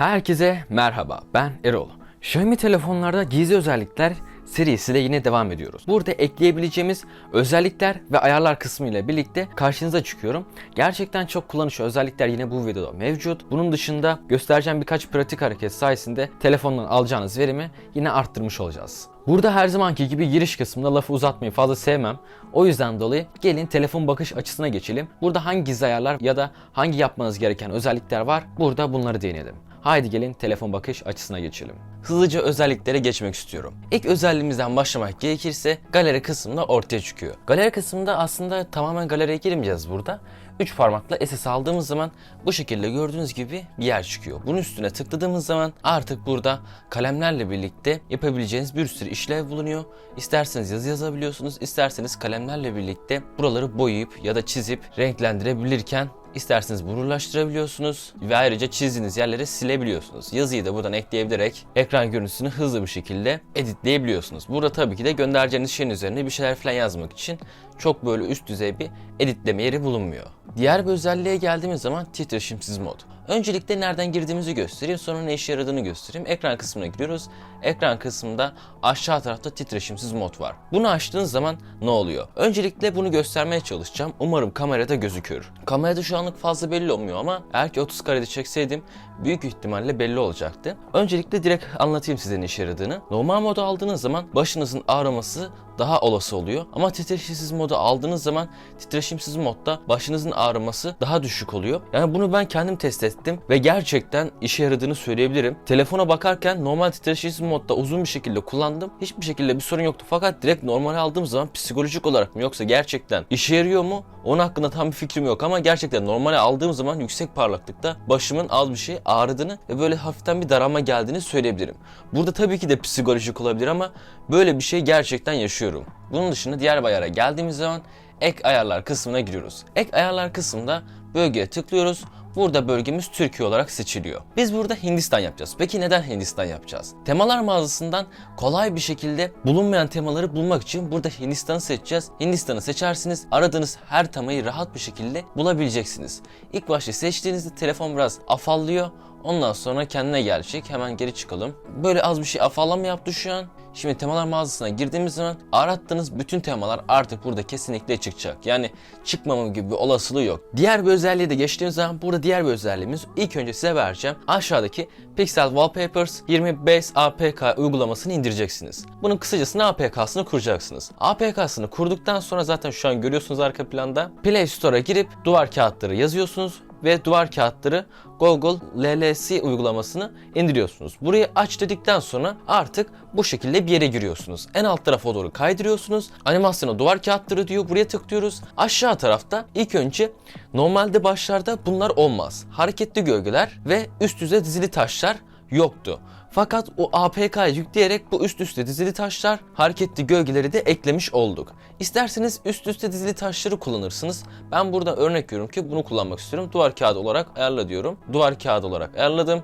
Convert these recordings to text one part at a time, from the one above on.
Herkese merhaba, ben Erol. Xiaomi telefonlarda gizli özellikler serisiyle yine devam ediyoruz. Burada ekleyebileceğimiz özellikler ve ayarlar kısmı ile birlikte karşınıza çıkıyorum. Gerçekten çok kullanışlı özellikler yine bu videoda mevcut. Bunun dışında göstereceğim birkaç pratik hareket sayesinde telefondan alacağınız verimi yine arttırmış olacağız. Burada her zamanki gibi giriş kısmında lafı uzatmayı fazla sevmem. O yüzden dolayı gelin telefon bakış açısına geçelim. Burada hangi gizli ayarlar ya da hangi yapmanız gereken özellikler var burada bunları değinelim. Haydi gelin telefon bakış açısına geçelim. Hızlıca özelliklere geçmek istiyorum. İlk özelliğimizden başlamak gerekirse galeri kısmında ortaya çıkıyor. Galeri kısmında aslında tamamen galeriye girmeyeceğiz burada. 3 parmakla SS aldığımız zaman bu şekilde gördüğünüz gibi bir yer çıkıyor. Bunun üstüne tıkladığımız zaman artık burada kalemlerle birlikte yapabileceğiniz bir sürü işlev bulunuyor. İsterseniz yazı yazabiliyorsunuz, isterseniz kalemlerle birlikte buraları boyayıp ya da çizip renklendirebilirken İsterseniz blurlaştırabiliyorsunuz ve ayrıca çizdiğiniz yerleri silebiliyorsunuz. Yazıyı da buradan ekleyebilerek ekran görüntüsünü hızlı bir şekilde editleyebiliyorsunuz. Burada tabii ki de göndereceğiniz şeyin üzerine bir şeyler falan yazmak için çok böyle üst düzey bir editleme yeri bulunmuyor. Diğer bir özelliğe geldiğimiz zaman titreşimsiz mod. Öncelikle nereden girdiğimizi göstereyim sonra ne işe yaradığını göstereyim. Ekran kısmına giriyoruz. Ekran kısmında aşağı tarafta titreşimsiz mod var. Bunu açtığınız zaman ne oluyor? Öncelikle bunu göstermeye çalışacağım. Umarım kamerada gözükür. Kamerada şu anlık fazla belli olmuyor ama eğer ki 30 karede çekseydim büyük ihtimalle belli olacaktı. Öncelikle direkt anlatayım size ne işe yaradığını. Normal modu aldığınız zaman başınızın ağrıması daha olası oluyor. Ama titreşimsiz modu aldığınız zaman titreşimsiz modda başınızın ağrıması daha düşük oluyor. Yani bunu ben kendim test ettim ve gerçekten işe yaradığını söyleyebilirim. Telefona bakarken normal titreşimsiz modda uzun bir şekilde kullandım. Hiçbir şekilde bir sorun yoktu. Fakat direkt normal aldığım zaman psikolojik olarak mı yoksa gerçekten işe yarıyor mu? Onun hakkında tam bir fikrim yok ama gerçekten normale aldığım zaman yüksek parlaklıkta başımın az bir şey ağrıdığını ve böyle hafiften bir daralma geldiğini söyleyebilirim. Burada tabii ki de psikolojik olabilir ama böyle bir şey gerçekten yaşıyorum. Bunun dışında diğer bir ayara geldiğimiz zaman ek ayarlar kısmına giriyoruz. Ek ayarlar kısmında bölgeye tıklıyoruz. Burada bölgemiz Türkiye olarak seçiliyor. Biz burada Hindistan yapacağız. Peki neden Hindistan yapacağız? Temalar mağazasından kolay bir şekilde bulunmayan temaları bulmak için burada Hindistan'ı seçeceğiz. Hindistan'ı seçersiniz. Aradığınız her temayı rahat bir şekilde bulabileceksiniz. İlk başta seçtiğinizde telefon biraz afallıyor. Ondan sonra kendine gelecek. Hemen geri çıkalım. Böyle az bir şey afallama yaptı şu an. Şimdi temalar mağazasına girdiğimiz zaman arattığınız bütün temalar artık burada kesinlikle çıkacak. Yani çıkmama gibi bir olasılığı yok. Diğer bir özelliği de geçtiğimiz zaman burada diğer bir özelliğimiz ilk önce size vereceğim. Aşağıdaki Pixel Wallpapers 25 APK uygulamasını indireceksiniz. Bunun kısacasını APK'sını kuracaksınız. APK'sını kurduktan sonra zaten şu an görüyorsunuz arka planda Play Store'a girip duvar kağıtları yazıyorsunuz ve duvar kağıtları Google LLC uygulamasını indiriyorsunuz. Burayı aç dedikten sonra artık bu şekilde bir yere giriyorsunuz. En alt tarafa doğru kaydırıyorsunuz. Animasyona duvar kağıtları diyor. Buraya tıklıyoruz. Aşağı tarafta ilk önce normalde başlarda bunlar olmaz. Hareketli gölgeler ve üst üste dizili taşlar yoktu. Fakat o APK'yı yükleyerek bu üst üste dizili taşlar, hareketli gölgeleri de eklemiş olduk. İsterseniz üst üste dizili taşları kullanırsınız. Ben burada örnek veriyorum ki bunu kullanmak istiyorum. Duvar kağıdı olarak ayarla diyorum. Duvar kağıdı olarak ayarladım.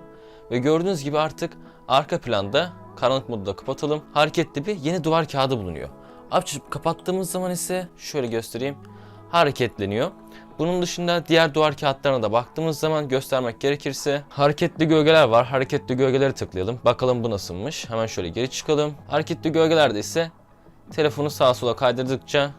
Ve gördüğünüz gibi artık arka planda karanlık modu da kapatalım. Hareketli bir yeni duvar kağıdı bulunuyor. Açıp kapattığımız zaman ise şöyle göstereyim. Hareketleniyor. Bunun dışında diğer duvar kağıtlarına da baktığımız zaman göstermek gerekirse hareketli gölgeler var. Hareketli gölgeleri tıklayalım. Bakalım bu nasılmış. Hemen şöyle geri çıkalım. Hareketli gölgelerde ise telefonu sağa sola kaydırdıkça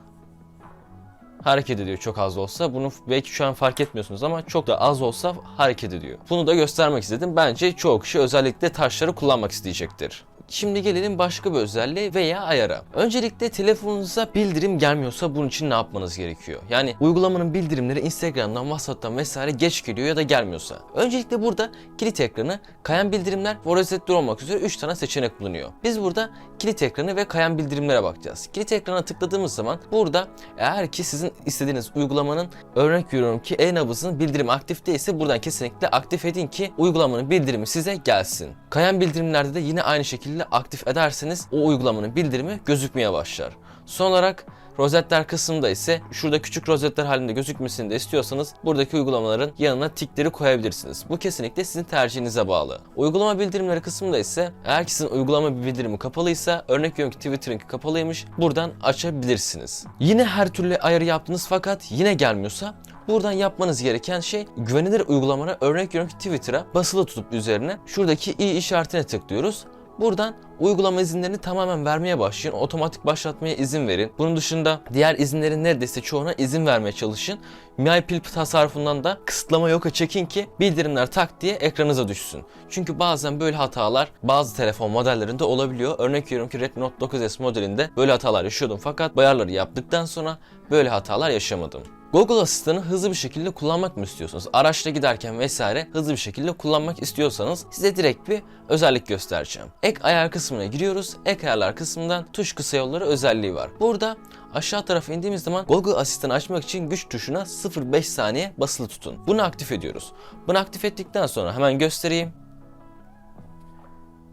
hareket ediyor çok az olsa. Bunu belki şu an fark etmiyorsunuz ama çok da az olsa hareket ediyor. Bunu da göstermek istedim. Bence çoğu kişi özellikle taşları kullanmak isteyecektir. Şimdi gelelim başka bir özelliğe veya ayara. Öncelikle telefonunuza bildirim gelmiyorsa bunun için ne yapmanız gerekiyor? Yani uygulamanın bildirimleri Instagram'dan, WhatsApp'tan vesaire geç geliyor ya da gelmiyorsa. Öncelikle burada kilit ekranı, kayan bildirimler ve rozetler olmak üzere 3 tane seçenek bulunuyor. Biz burada kilit ekranı ve kayan bildirimlere bakacağız. Kilit ekrana tıkladığımız zaman burada eğer ki sizin istediğiniz uygulamanın örnek veriyorum ki e-nabızın bildirimi aktif değilse buradan kesinlikle aktif edin ki uygulamanın bildirimi size gelsin. Kayan bildirimlerde de yine aynı şekilde aktif ederseniz o uygulamanın bildirimi gözükmeye başlar. Son olarak Rozetler kısmında ise şurada küçük rozetler halinde gözükmesini de istiyorsanız buradaki uygulamaların yanına tikleri koyabilirsiniz. Bu kesinlikle sizin tercihinize bağlı. Uygulama bildirimleri kısmında ise eğer ki sizin uygulama bildirimi kapalıysa örnek veriyorum ki Twitter'ınki kapalıymış buradan açabilirsiniz. Yine her türlü ayarı yaptınız fakat yine gelmiyorsa Buradan yapmanız gereken şey güvenilir uygulamalara örnek veriyorum ki Twitter'a basılı tutup üzerine şuradaki i işaretine tıklıyoruz. Buradan uygulama izinlerini tamamen vermeye başlayın. Otomatik başlatmaya izin verin. Bunun dışında diğer izinlerin neredeyse çoğuna izin vermeye çalışın. MiPil tasarrufundan da kısıtlama yoka çekin ki bildirimler tak diye ekranınıza düşsün. Çünkü bazen böyle hatalar bazı telefon modellerinde olabiliyor. Örnek veriyorum ki Redmi Note 9S modelinde böyle hatalar yaşıyordum fakat bu ayarları yaptıktan sonra böyle hatalar yaşamadım. Google Asistan'ı hızlı bir şekilde kullanmak mı istiyorsunuz? Araçta giderken vesaire hızlı bir şekilde kullanmak istiyorsanız size direkt bir özellik göstereceğim. Ek ayar kısmına giriyoruz. Ek ayarlar kısmından tuş kısa yolları özelliği var. Burada aşağı tarafa indiğimiz zaman Google Asistan'ı açmak için güç tuşuna 0.5 saniye basılı tutun. Bunu aktif ediyoruz. Bunu aktif ettikten sonra hemen göstereyim.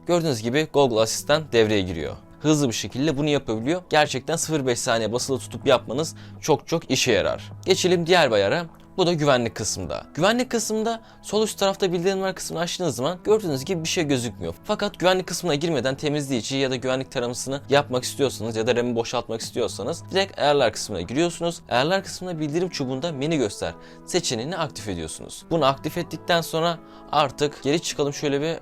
Gördüğünüz gibi Google Asistan devreye giriyor hızlı bir şekilde bunu yapabiliyor. Gerçekten 0.5 saniye basılı tutup yapmanız çok çok işe yarar. Geçelim diğer bir ayara. Bu da güvenlik kısmında. Güvenlik kısmında sol üst tarafta bildirimler kısmını açtığınız zaman gördüğünüz gibi bir şey gözükmüyor. Fakat güvenlik kısmına girmeden temizleyici ya da güvenlik taramasını yapmak istiyorsanız ya da RAM'i boşaltmak istiyorsanız direkt ayarlar kısmına giriyorsunuz. Ayarlar kısmına bildirim çubuğunda menü göster seçeneğini aktif ediyorsunuz. Bunu aktif ettikten sonra artık geri çıkalım şöyle bir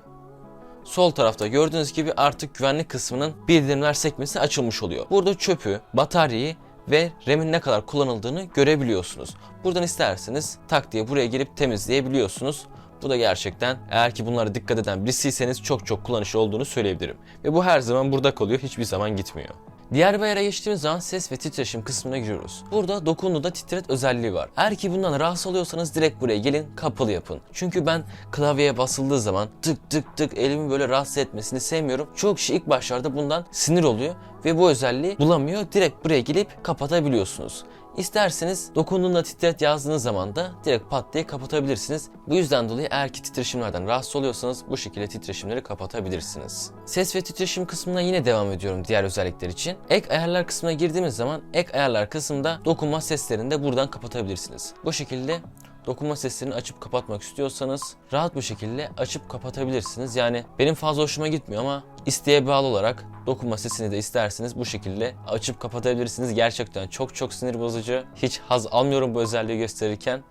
sol tarafta gördüğünüz gibi artık güvenlik kısmının bildirimler sekmesi açılmış oluyor. Burada çöpü, bataryayı ve RAM'in ne kadar kullanıldığını görebiliyorsunuz. Buradan isterseniz tak diye buraya gelip temizleyebiliyorsunuz. Bu da gerçekten eğer ki bunlara dikkat eden birisiyseniz çok çok kullanışlı olduğunu söyleyebilirim. Ve bu her zaman burada kalıyor, hiçbir zaman gitmiyor. Diğer bir ayara geçtiğimiz zaman ses ve titreşim kısmına giriyoruz. Burada dokunduğunda titret özelliği var. Eğer ki bundan rahatsız oluyorsanız direkt buraya gelin kapalı yapın. Çünkü ben klavyeye basıldığı zaman tık tık tık elimi böyle rahatsız etmesini sevmiyorum. Çok kişi ilk başlarda bundan sinir oluyor ve bu özelliği bulamıyor. Direkt buraya gelip kapatabiliyorsunuz. İsterseniz dokunduğunda titret yazdığınız zaman da direkt pat diye kapatabilirsiniz. Bu yüzden dolayı eğer ki titreşimlerden rahatsız oluyorsanız bu şekilde titreşimleri kapatabilirsiniz. Ses ve titreşim kısmına yine devam ediyorum diğer özellikler için. Ek ayarlar kısmına girdiğimiz zaman ek ayarlar kısmında dokunma seslerini de buradan kapatabilirsiniz. Bu şekilde dokunma seslerini açıp kapatmak istiyorsanız rahat bir şekilde açıp kapatabilirsiniz. Yani benim fazla hoşuma gitmiyor ama isteğe bağlı olarak dokunma sesini de isterseniz bu şekilde açıp kapatabilirsiniz. Gerçekten çok çok sinir bozucu. Hiç haz almıyorum bu özelliği gösterirken.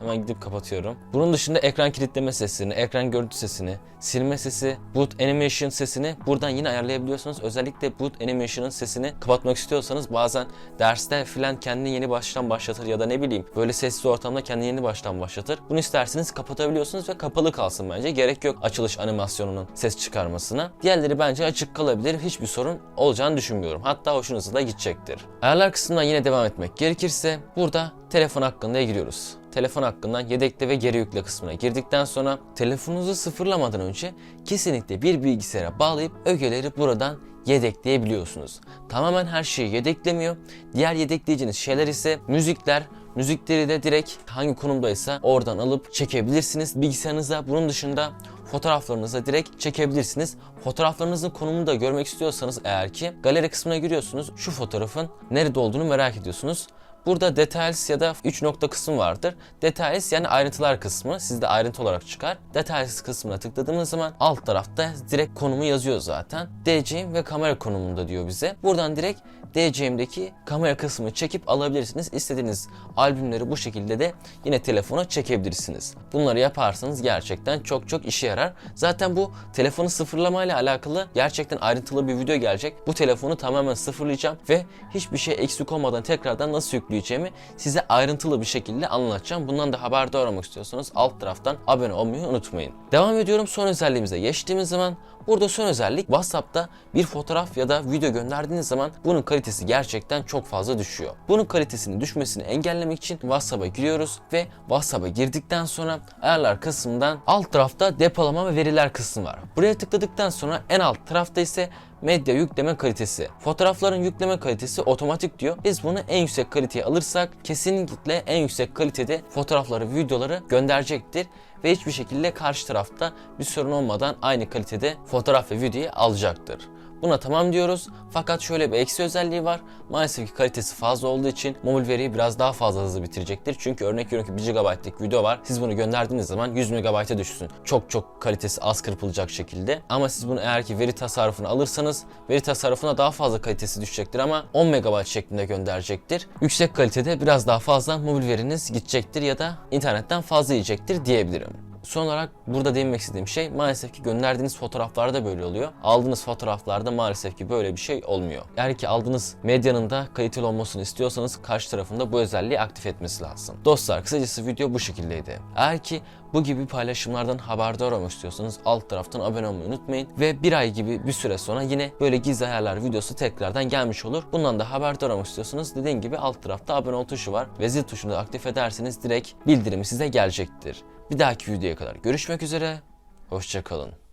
Hemen gidip kapatıyorum. Bunun dışında ekran kilitleme sesini, ekran görüntü sesini, silme sesi, boot animation sesini buradan yine ayarlayabiliyorsunuz. Özellikle boot animation'ın sesini kapatmak istiyorsanız bazen derste filan kendini yeni baştan başlatır ya da ne bileyim böyle sessiz ortamda kendini yeni baştan başlatır. Bunu isterseniz kapatabiliyorsunuz ve kapalı kalsın bence. Gerek yok açılış animasyonunun ses çıkarmasına. Diğerleri bence açık kalabilir. Hiçbir sorun olacağını düşünmüyorum. Hatta hoşunuza da gidecektir. Ayarlar kısmından yine devam etmek gerekirse burada telefon hakkında giriyoruz telefon hakkından yedekle ve geri yükle kısmına girdikten sonra telefonunuzu sıfırlamadan önce kesinlikle bir bilgisayara bağlayıp ögeleri buradan yedekleyebiliyorsunuz. Tamamen her şeyi yedeklemiyor. Diğer yedekleyeceğiniz şeyler ise müzikler, Müzikleri de direkt hangi konumdaysa oradan alıp çekebilirsiniz bilgisayarınıza. Bunun dışında fotoğraflarınızı direkt çekebilirsiniz. Fotoğraflarınızın konumunu da görmek istiyorsanız eğer ki galeri kısmına giriyorsunuz. Şu fotoğrafın nerede olduğunu merak ediyorsunuz. Burada details ya da 3 nokta kısmı vardır. Details yani ayrıntılar kısmı sizde ayrıntı olarak çıkar. Details kısmına tıkladığımız zaman alt tarafta direkt konumu yazıyor zaten. DC'im ve kamera konumunda diyor bize. Buradan direkt DC'imdeki kamera kısmını çekip alabilirsiniz. İstediğiniz albümleri bu şekilde de yine telefona çekebilirsiniz. Bunları yaparsanız gerçekten çok çok işe yarar. Zaten bu telefonu sıfırlama ile alakalı gerçekten ayrıntılı bir video gelecek. Bu telefonu tamamen sıfırlayacağım ve hiçbir şey eksik olmadan tekrardan nasıl yükleyeceğimi size ayrıntılı bir şekilde anlatacağım. Bundan da haberdar olmak istiyorsanız alt taraftan abone olmayı unutmayın. Devam ediyorum son özelliğimize geçtiğimiz zaman Burada son özellik WhatsApp'ta bir fotoğraf ya da video gönderdiğiniz zaman bunun kalitesi gerçekten çok fazla düşüyor. Bunun kalitesinin düşmesini engellemek için WhatsApp'a giriyoruz ve WhatsApp'a girdikten sonra ayarlar kısmından alt tarafta depolama ve veriler kısmı var. Buraya tıkladıktan sonra en alt tarafta ise medya yükleme kalitesi. Fotoğrafların yükleme kalitesi otomatik diyor. Biz bunu en yüksek kaliteye alırsak kesinlikle en yüksek kalitede fotoğrafları, videoları gönderecektir ve hiçbir şekilde karşı tarafta bir sorun olmadan aynı kalitede fotoğraf ve videoyu alacaktır. Buna tamam diyoruz. Fakat şöyle bir eksi özelliği var. Maalesef ki kalitesi fazla olduğu için mobil veriyi biraz daha fazla hızlı bitirecektir. Çünkü örnek veriyorum ki 1 GB'lık video var. Siz bunu gönderdiğiniz zaman 100 MB'a düşsün. Çok çok kalitesi az kırpılacak şekilde. Ama siz bunu eğer ki veri tasarrufunu alırsanız veri tasarrufuna daha fazla kalitesi düşecektir ama 10 MB şeklinde gönderecektir. Yüksek kalitede biraz daha fazla mobil veriniz gidecektir ya da internetten fazla yiyecektir diyebilirim. Son olarak burada değinmek istediğim şey maalesef ki gönderdiğiniz fotoğraflarda böyle oluyor. Aldığınız fotoğraflarda maalesef ki böyle bir şey olmuyor. Eğer ki aldığınız medyanın da kaliteli olmasını istiyorsanız karşı tarafında bu özelliği aktif etmesi lazım. Dostlar kısacası video bu şekildeydi. Eğer ki bu gibi paylaşımlardan haberdar olmak istiyorsanız alt taraftan abone olmayı unutmayın. Ve bir ay gibi bir süre sonra yine böyle gizli ayarlar videosu tekrardan gelmiş olur. Bundan da haberdar olmak istiyorsanız dediğim gibi alt tarafta abone ol tuşu var. Ve zil tuşunu da aktif ederseniz direkt bildirimi size gelecektir. Bir dahaki videoya kadar görüşmek üzere. Hoşçakalın.